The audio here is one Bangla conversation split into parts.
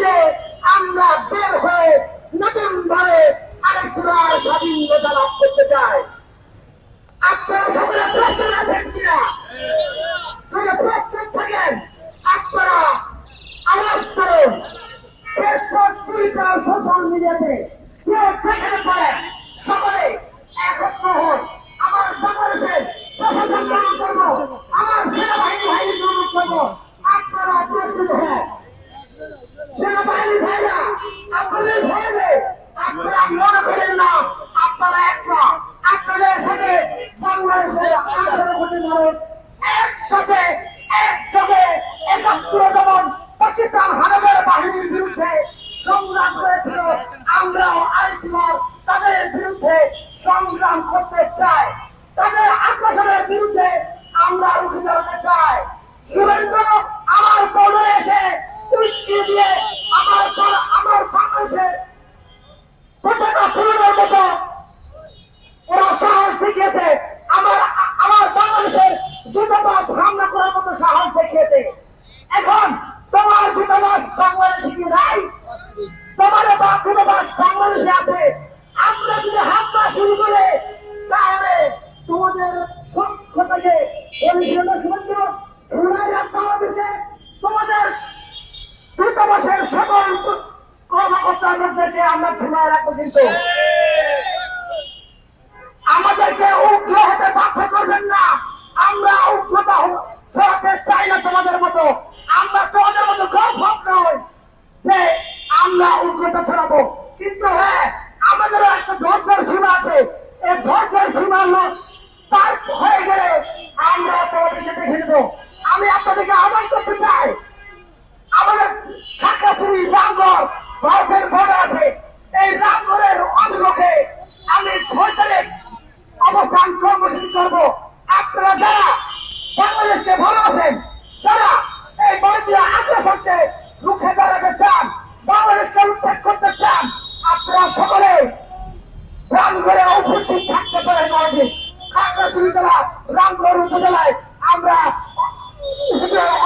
মিলে আমরা বের হয়ে নতুন ভাবে আরেকবার স্বাধীনতা লাভ করতে চাই। আপনারা সকলে প্রশ্ন আছেন কিনা? থাকেন? আপনারা আওয়াজ করুন। সোশ্যাল মিডিয়াতে আপনাদের ভয়ে আপনারা মনে করেন না, আপনারা একটা। আপনাদের সাথে বাংলাদেশের আঠারো কোটি মানুষ একসাথে বাহিনীর বিরুদ্ধে সংগ্রাম করেছিল। আমরাও আরেকবার তাদের বিরুদ্ধে সংগ্রাম করতে চাই। তাদের আগ্রাসনের বিরুদ্ধে আমরা রুখে দাঁড়াতে চাই। শুভেন্দু এখন তোমার দূতাবাস বাংলাদেশে কি নাই? তোমার দূতাবাস বাংলাদেশে আছে। আমরা যদি হামলা শুরু করে, তাহলে তোমাদের সক্ষতাকে বলেছিল না সুমন্ত্র ধুলাই রাখতে দিতে তোমাদের দূতাবাসের সকল কর্মকর্তাদেরকে আমরা ধুলাই রাখব কিন্তু আমাদেরকে উগ্র হতে বাধ্য করবেন না আমরা উগ্রতা হ- ছড়াতে চাই না তোমাদের মতো আমরা তোমাদের মতো গর্ব নয় যে আমরা উগ্রতা কিন্তু হ্যাঁ আমাদেরও একটা ধৈর্যের সীমা আছে। এই ধৈর্যের সীমা পার হয়ে গেলে আমরা তোমাদেরকে দেখে নেব। আমি আপনাদেরকে আহ্বান করতে চাই। আমাদের খাকাশুরি রামগড়, ভারতের বর্ডার আছে। এই রামগড়ের অভিমুখে আমি সরকারের অবস্থান কর্মসূচি করব। আপনারা যারা বাংলাদেশকে ভালোবাসেন, যারা এই ভারতীয় আগ্রাসনকে রুখে দাঁড়াতে চান, বাংলাদেশকে চান আপনারা সকলে রামগড়ে উপস্থিত থাকতে পারে আমাদের খাগড়াছড়ি জেলা রামগড় উপজেলায়, আমরা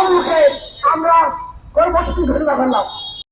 অভিমুখে আমরা কর্মসূচি ঘোষণা করলাম।